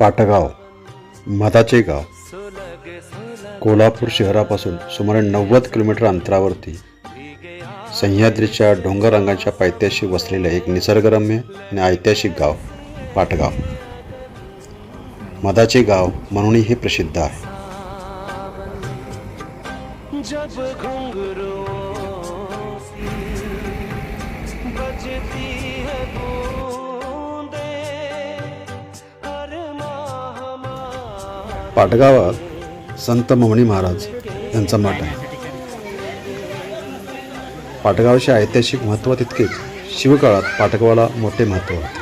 पाटगाव मधाचे गाव. कोल्हापूर शहरापासून सुमारे नव्वद किलोमीटर अंतरावरती सह्याद्रीच्या डोंगररांगाच्या पायथ्याशी वसलेलं एक निसर्गरम्य आणि ऐतिहासिक गाव पाटगाव. मधाचे गाव म्हणूनही हे प्रसिद्ध आहे. पाटगावात संत ममणी महाराज यांचा मठ आहे. पाटगावाचे ऐतिहासिक महत्त्व तितकेच शिवकाळात पाटगावाला मोठे महत्त्व होते.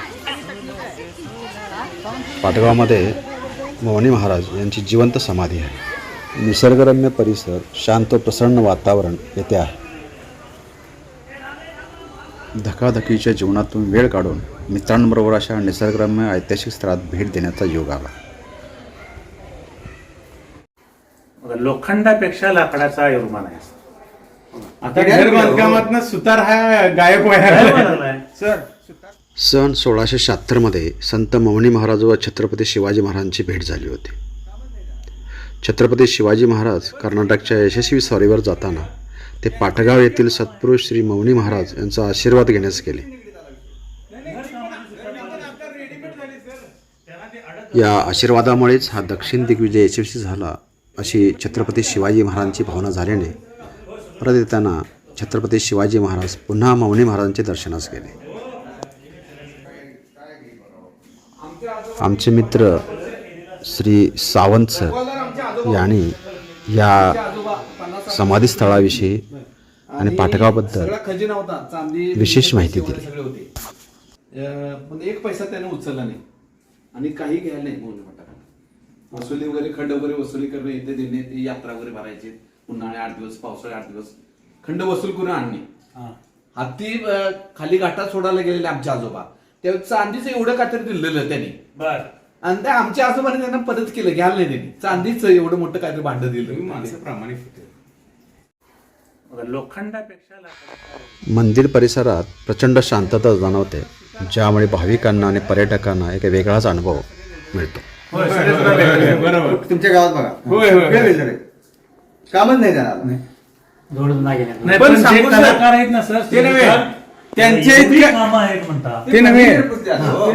पाटगावामध्ये मवणी महाराज यांची जिवंत समाधी आहे. निसर्गरम्य परिसर शांत प्रसन्न वातावरण येथे आहे. धकाधकीच्या जीवनातून वेळ काढून मित्रांबरोबर अशा निसर्गरम्य ऐतिहासिक स्थळात भेट देण्याचा योग आला बघा, लोखंडापेक्षा लाकडाचा युर्मान आहे. आता घर बांधकामात सुतार हा गायब व्हायला लागलाय. सर सन सोळाशे शहात्तरमध्ये संत मौनी महाराज व छत्रपती शिवाजी महाराजांची भेट झाली होती. छत्रपती शिवाजी महाराज कर्नाटकच्या यशस्वी स्वारीवर जाताना ते पाटगाव येथील सत्पुरुष श्री मौनी महाराज यांचा आशीर्वाद घेण्यास गेले. या आशीर्वादामुळेच हा दक्षिण दिग्विजय यशस्वी झाला. अशी छत्रपती शिवाजी महाराजांची भावना झाल्याने परत येताना छत्रपती शिवाजी महाराज पुन्हा मौनी महाराजांचे दर्शनास गेले आमचे मित्र श्री सावंत सर यांनी या समाधीस्थळाविषयी आणि पाठकाबद्दल विशेष माहिती दिली. एक पैसा त्याने उचलला नाही आणि काही घ्यायला नाही वसुली वगैरे खंड वगैरे वसुली करणं इथे देणे ते यात्रा वगैरे भरायची. उन्हाळे आठ दिवस पावसाळे आठ दिवस. खंड वसूल करून आणणे. हत्ती अं, खाली घाटात सोडायला गेलेले आमचे आजोबा. तेव्हा चांदीचं एवढं काहीतरी दिलेलं त्यांनी. बर. आणि त्या आमच्या आजोबाने त्यांना परत केलं घ्यायला नाही त्यांनी चांदीचं एवढं मोठं काहीतरी भांड दिलं माणसं प्रामाणिक होते. बघा, लोखंडापेक्षा लाकडाचा मंदिर परिसरात प्रचंड शांतता जाणवते. ज्यामुळे भाविकांना आणि पर्यटकांना एक वेगळाच अनुभव मिळतो. बरोबर तुमच्या गावात बघा. होय, होय, होय. वेगळे. झाले. कामच नाही नाही, पण पण जे सांगू सर, कलाकार आहेत ना सर ते नव्हे. त्यांच्या एवढी इतक्या- कामं आहेत म्हणता. ते नव्हे. हो,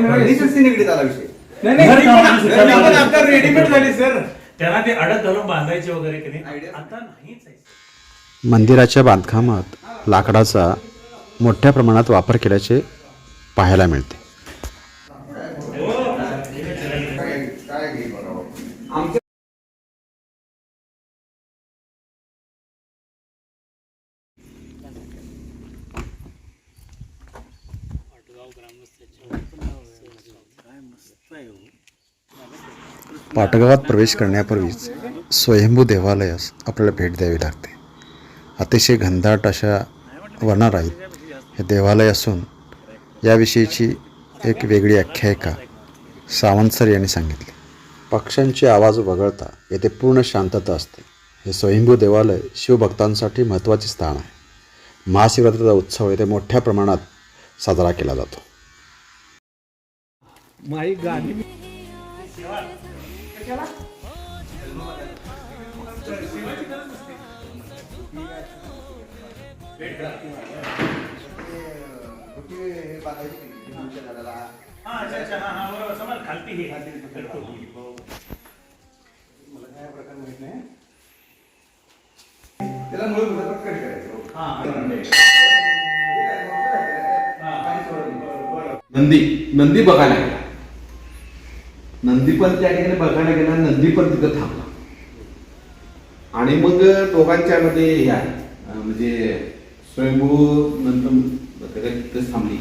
निगडीत आला विषय. नाही, घर पण- पण. आता रेडीमेड झाली सर. त्यांना ते अडक घालून बांधायचे वगैरे की नाही आता नाहीच आहे मंदिराच्या बांधकामात लाकडाचा मोठ्या प्रमाणात वापर केल्याचे पाहायला मिळते. पाटगावात प्रवेश करण्यापूर्वीच स्वयंभू देवालयास आपल्याला भेट द्यावी लागते. अतिशय घनदाट अशा वनाराईत हे देवालय असून याविषयीची एक वेगळी आख्यायिका सावंतसर यांनी सांगितली. पक्ष्यांचे आवाज वगळता येथे पूर्ण शांतता असते. हे स्वयंभू देवालय शिवभक्तांसाठी महत्त्वाचे स्थान आहे. महाशिवरात्रीचा उत्सव येथे मोठ्या प्रमाणात साजरा केला जातो. माई गाणी. हा, अच्छा, अच्छा, हा, हा, त्याला मूळ कट करायचं नंदी नंदी बघायला. गेला नंदी पण त्या ठिकाणी बघायला गेला नंदी पण तिथं थांबला. आणि मग दोघांच्या मध्ये हे आहे. म्हणजे स्वयंभू नंतर तिथंच थांबली.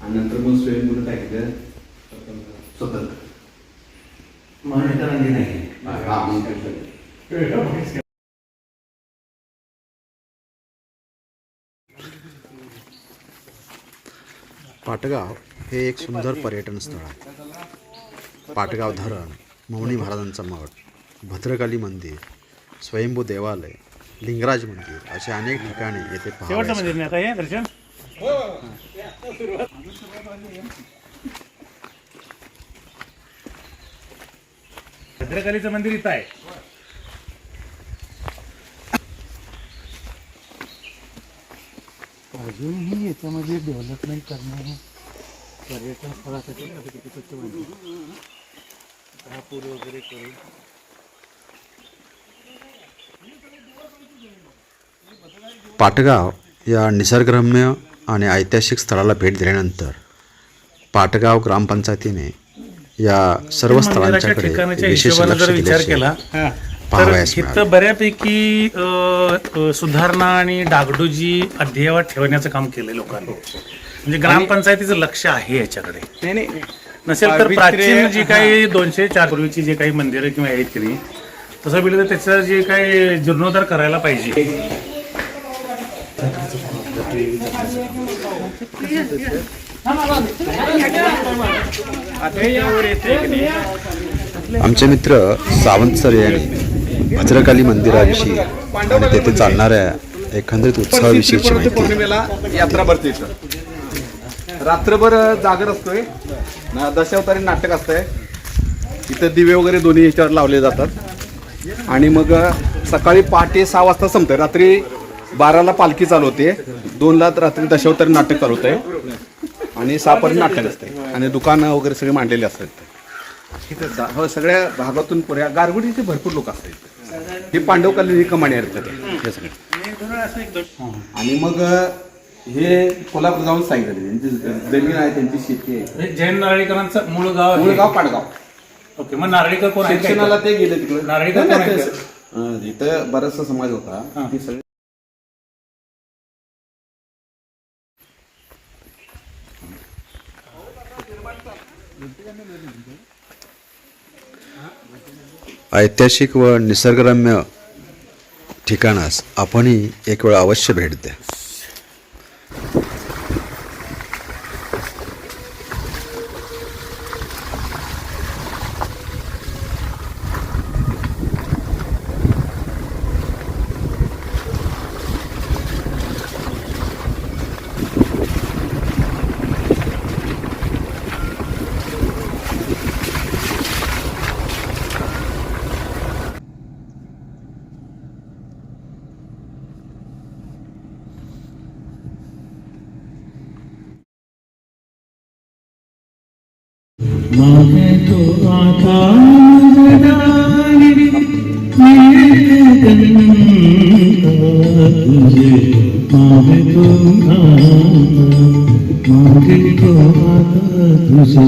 आणि नंतर मग स्वयंभूने काय केलं? स्वतंत्र. म्हणून नाही. हा, पाटगाव हे एक सुंदर पर्यटन स्थळ आहे. पाटगाव धरण मौनी महाराजांचा मठ भद्रकाली मंदिर स्वयंभू देवालय लिंगराज मंदिर असे अनेक ठिकाणी येथे शेवटचं पाहावयास मंदिर नाही आता हे दर्शन? भद्रकालीचं मंदिर इथं आहे. अजूनही याच्यामध्ये डेव्हलपमेंट करणं पर्यटन स्थळासाठी पूर वगैरे करून. पाटगाव या निसर्गरम्य आणि ऐतिहासिक स्थळाला भेट दिल्यानंतर पाटगाव ग्रामपंचायतीने या सर्व स्थळांच्याकडे विशेष लक्ष विचार केला तर. इथं बऱ्यापैकी सुधारणा आणि डागडुजी अद्ययावत ठेवण्याचं काम केलंय लोकांनी. म्हणजे ग्रामपंचायतीचं लक्ष आहे याच्याकडे. नसेल तर प्राचीन जी काही दोनशे चार पूर्वीची जे काही मंदिरं किंवा आहेत की नाही तसं बिलं तर त्याचं जे काही जीर्णोद्धार करायला पाहिजे. आमचे मित्र सावंत सर यांनी भद्रकाली मंदिराविषयी आणि तेथे चालणाऱ्या एकंदरीत उत्सवाविषयीची माहिती पौर्णिमेला यात्रा भरते इथं रात्रभर जागर असतोय. ना दशावतारी नाटक असतंय. इथं दिवे वगैरे दोन्ही ह्याच्यावर लावले जातात. आणि मग सकाळी पहाटे सहा वाजता संपतंय. रात्री बाराला पालखी चालू होते. दोनला रात्री दशावतारी नाटक चालू होतंय. आणि सहापर्यंत नाटक असते आणि दुकानं वगैरे सगळे मांडलेले असतात. हो सगळ्या भागातून पुऱ्या गारगुडीचे भरपूर लोक असतात हे पांडवकालीन कमाणी आहेत हे सगळे. आणि मग हे कोल्हापूर जाऊन सांगितलं त्यांची जमीन आहे त्यांची शेती आहे. हे जैन नारळीकरांचं मूळ गाव आहे. मूळ गाव पाडगाव. ओके मग नारळीकर कोण आहे? का शिक्षणाला इथं? ते गेले तिकडे. नारळीकर कोण इथं बराचसा समाज होता. ते सगळे ऐतिहासिक व निसर्गरम्य ठिकाणास आपणही एक वेळ अवश्य भेट द्या. तुझे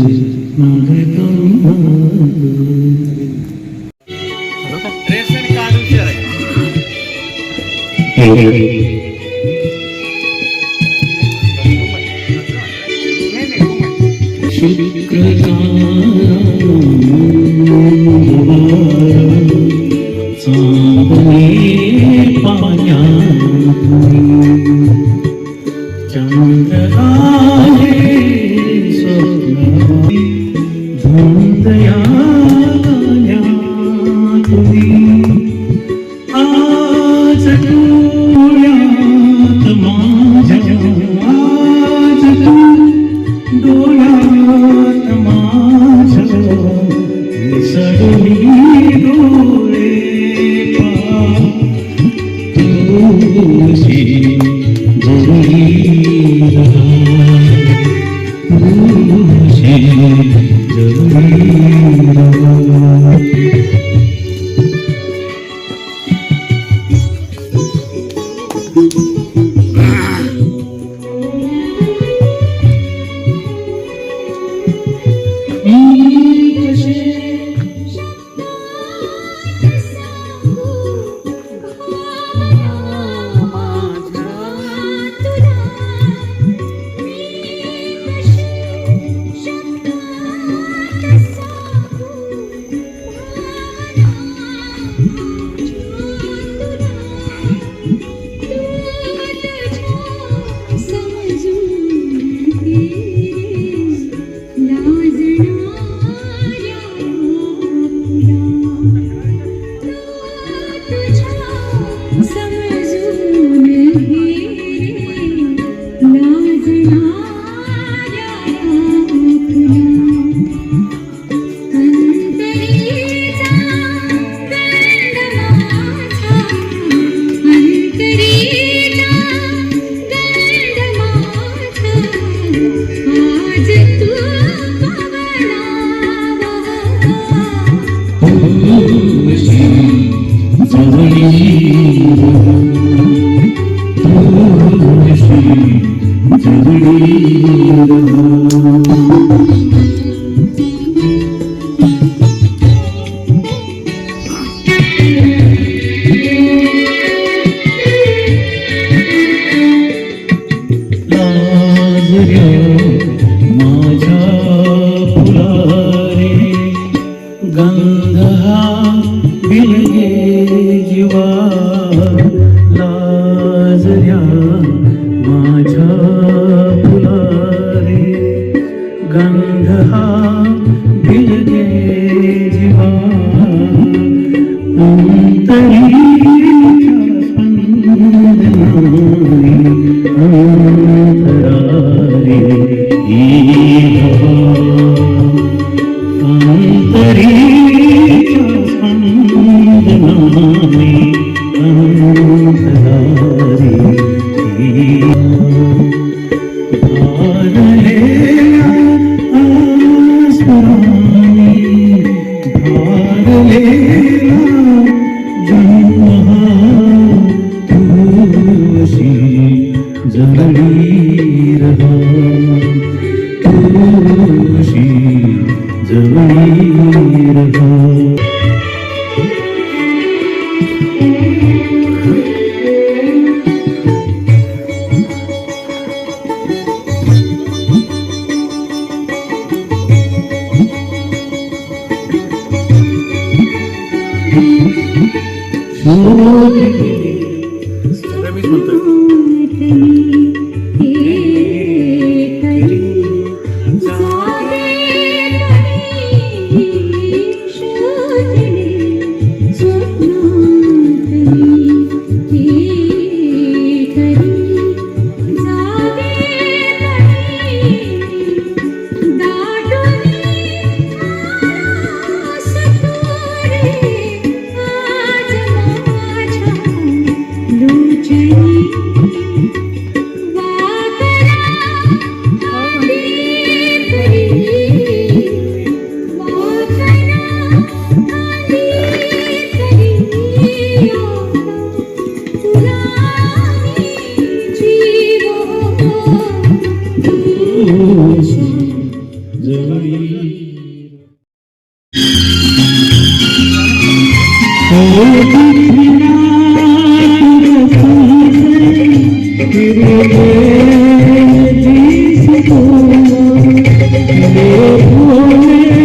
मागे तो you. सगळं Oh.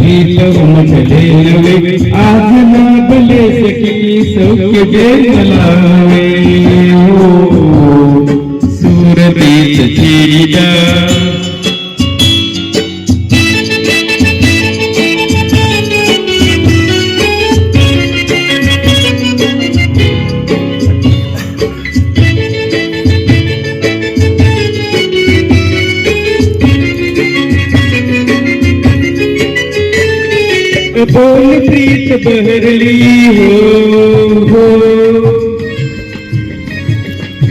गीत उमटले नवे आज लाभले सखी सौख्य जे मलावे सुरतेच चेरिता प्रीत बहरली हो हो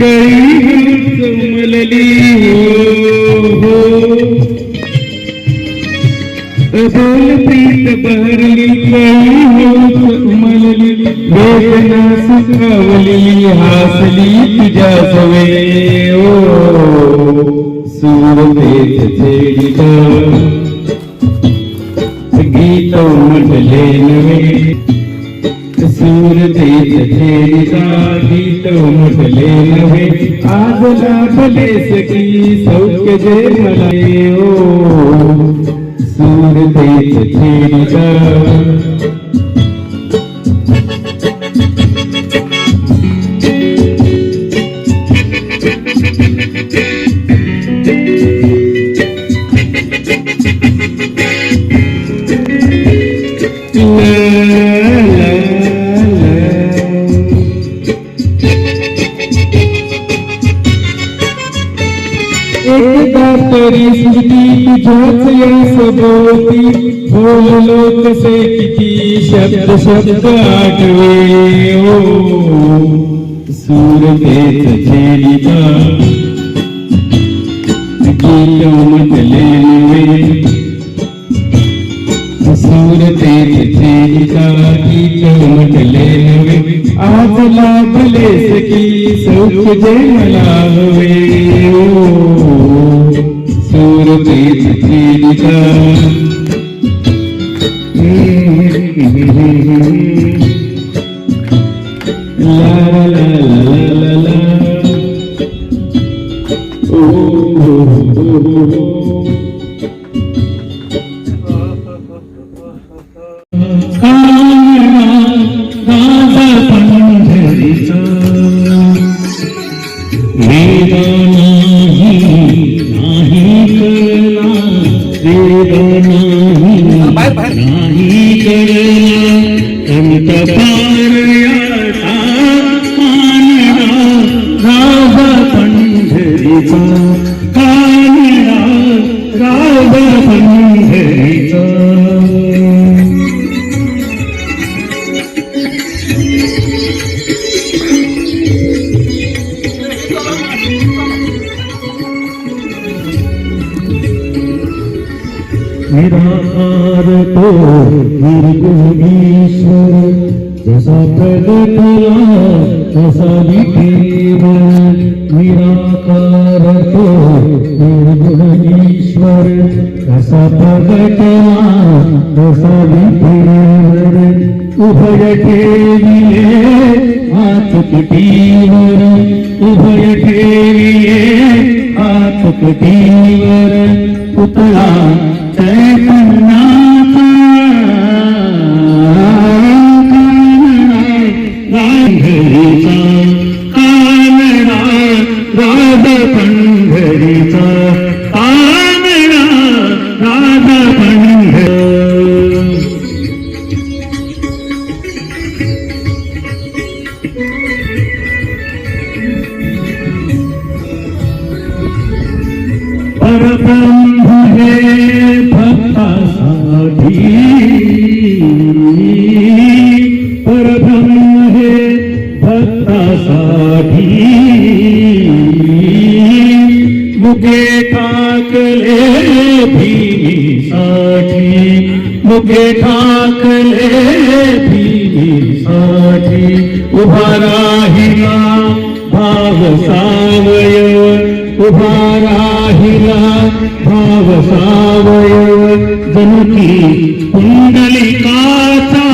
गळी कमलली हो हो बोल प्रीत बहरली गळी कमलली वेदना सुखावली हासली तुझ्या सवे ओ सूरतेच छेडिता تو مل لينوي سورو جي تهني دا گيتو مل لينوي هاڻا بليس کي سُڪ جه ملاهي او سمر होती फूल लोक से किती शब्द शब्द आठवे. ओ सूरतेच झेलिका गीत म्हटले नवे सूरतेच झेलिका गीत म्हटले नवे आज लाभले सखी सौख जे मला हवे. Viva Thank you. निर्गुणीश्वर जसा प्रगटला तसा विठेवर निराकार तो निर्गुणीश्वर कसा प्रगटला तसा विठेवर उभय ठेविले हात कुटीवर उभय ठेविले हात कुटीवर पुतळा चैतन्याचा भाव सावयव उभा राहिला भाव सावयव जनुकी कुंडलिकाचा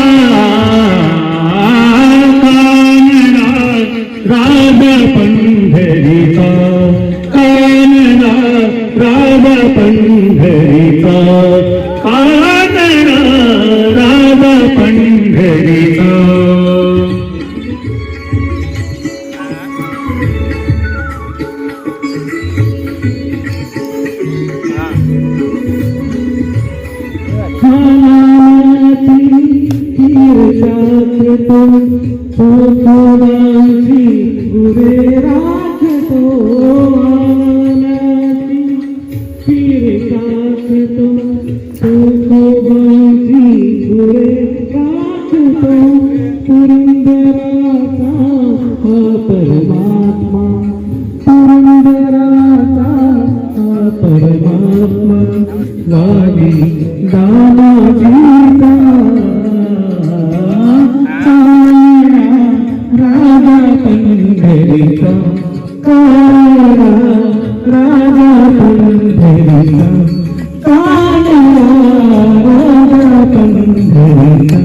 राग पंढरीचा कानडा राग पंढरीचा परमात्मा राजा पंढरीचा काळा राजा पंढरीचा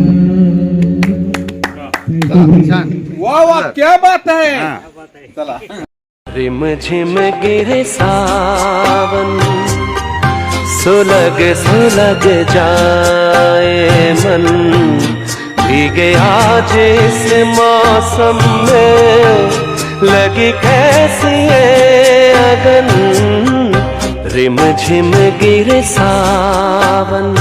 वा वा क्या बात चला रिम झिम गिरे सावन सुलग सुलग जाए मन भीगे आज इस मौसम में लगी कैसी अगन? रिम झिम गिर सावन।